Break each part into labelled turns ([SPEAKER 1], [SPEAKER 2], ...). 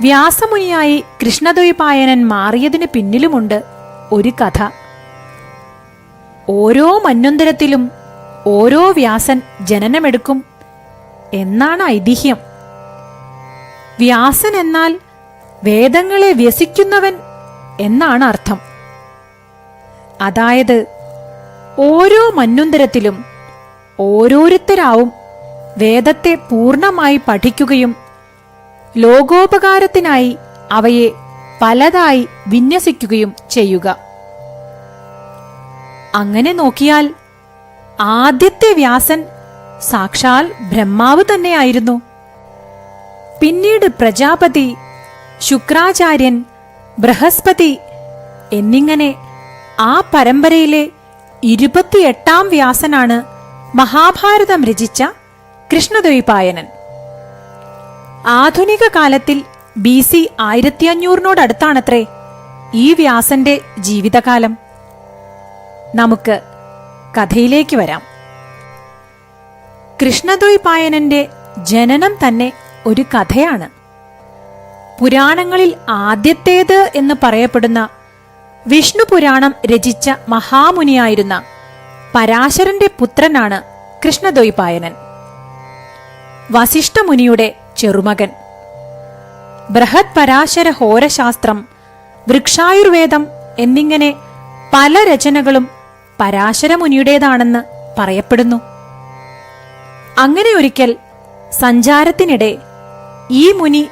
[SPEAKER 1] വ്യാസമുനിയായി കൃഷ്ണദ്വൈപായനൻ മാറിയതിന് പിന്നിലുമുണ്ട് ഒരു കഥ. ഓരോ മന്വന്തരത്തിലും ഓരോ വ്യാസൻ ജനനമെടുക്കും എന്നാണ് ഐതിഹ്യം. വ്യാസൻ എന്നാൽ വേദങ്ങളെ വ്യസിക്കുന്നവൻ എന്നാണ് അർത്ഥം. അതായത് ഓരോ മന്വന്തരത്തിലും ഓരോരുത്തരാവും വേദത്തെ പൂർണമായി പഠിക്കുകയും ലോകോപകാരത്തിനായി അവയെ പലതായി വിന്യസിക്കുകയും ചെയ്യുക. അങ്ങനെ നോക്കിയാൽ ആദ്യത്തെ വ്യാസൻ സാക്ഷാൽ ബ്രഹ്മാവ് തന്നെയായിരുന്നു. പിന്നീട് പ്രജാപതി ശുക്രാചാര്യൻ ബൃഹസ്പതി എന്നിങ്ങനെ ആ പരമ്പരയിലെ ഇരുപത്തിയെട്ടാം വ്യാസനാണ് മഹാഭാരതം രചിച്ച കൃഷ്ണദ്വൈപായനൻ. ആധുനിക കാലത്തിൽ ബി സി ആയിരത്തി അഞ്ഞൂറിനോടടുത്താണത്രേ ഈ വ്യാസന്റെ ജീവിതകാലം. നമുക്ക് കഥയിലേക്ക് വരാം. കൃഷ്ണദ്വൈപായനന്റെ ജനനം തന്നെ ഒരു കഥയാണ്. പുരാണങ്ങളിൽ ആദ്യത്തേത് എന്ന് പറയപ്പെടുന്ന വിഷ്ണു പുരാണം രചിച്ച മഹാമുനിയായിരുന്ന പരാശരന്റെ പുത്രനാണ് കൃഷ്ണദ്വൈപായനൻ. വസിഷ്ഠമുനിയുടെ ചെറുമകൻ. ബൃഹത് പരാശര ഹോരശാസ്ത്രം വൃക്ഷായുർവേദം എന്നിങ്ങനെ പല രചനകളും പരാശരമുനിയുടേതാണെന്ന് പറയപ്പെടുന്നു. അങ്ങനെ ഒരിക്കൽ സഞ്ചാരത്തിനിടെ ഈ മുനി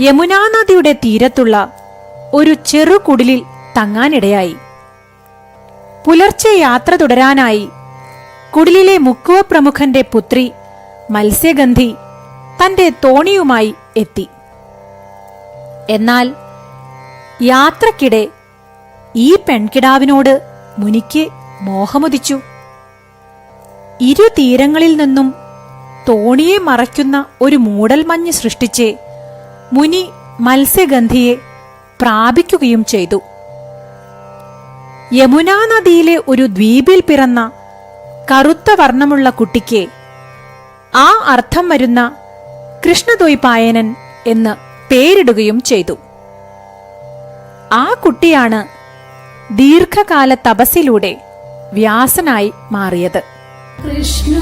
[SPEAKER 1] യമുനാ നദിയുടെ തീരത്തുള്ള ഒരു ചെറു കുടിലിൽ തങ്ങാനിടയായി. പുലർച്ചെ യാത്ര തുടരാനായി കുടിലിലെ മുക്കുവ പ്രമുഖന്റെ പുത്രി മത്സ്യഗന്ധി തന്റെ തോണിയുമായി എത്തി. എന്നാൽ യാത്രക്കിടെ ഈ പെൺകിടാവിനോട് മുനിക്ക് മോഹമുദിച്ചു. ഇരു തീരങ്ങളിൽ നിന്നും തോണിയെ മറയ്ക്കുന്ന ഒരു മൂടൽമഞ്ഞ് സൃഷ്ടിച്ച് മുനി മത്സ്യഗന്ധിയെ പ്രാപിക്കുകയും ചെയ്തു. യമുനാ നദിയിലെ ഒരു ദ്വീപിൽ പിറന്ന കറുത്ത വർണമുള്ള കുട്ടിക്ക് ആ അർത്ഥം വരുന്ന കൃഷ്ണദ്വൈപായനൻ എന്ന് പേരിടുകയും ചെയ്തു. ആ കുട്ടിയാണ് ദീർഘകാല തപസ്സിലൂടെ വ്യാസനായി മാറിയത്.
[SPEAKER 2] കൃഷ്ണ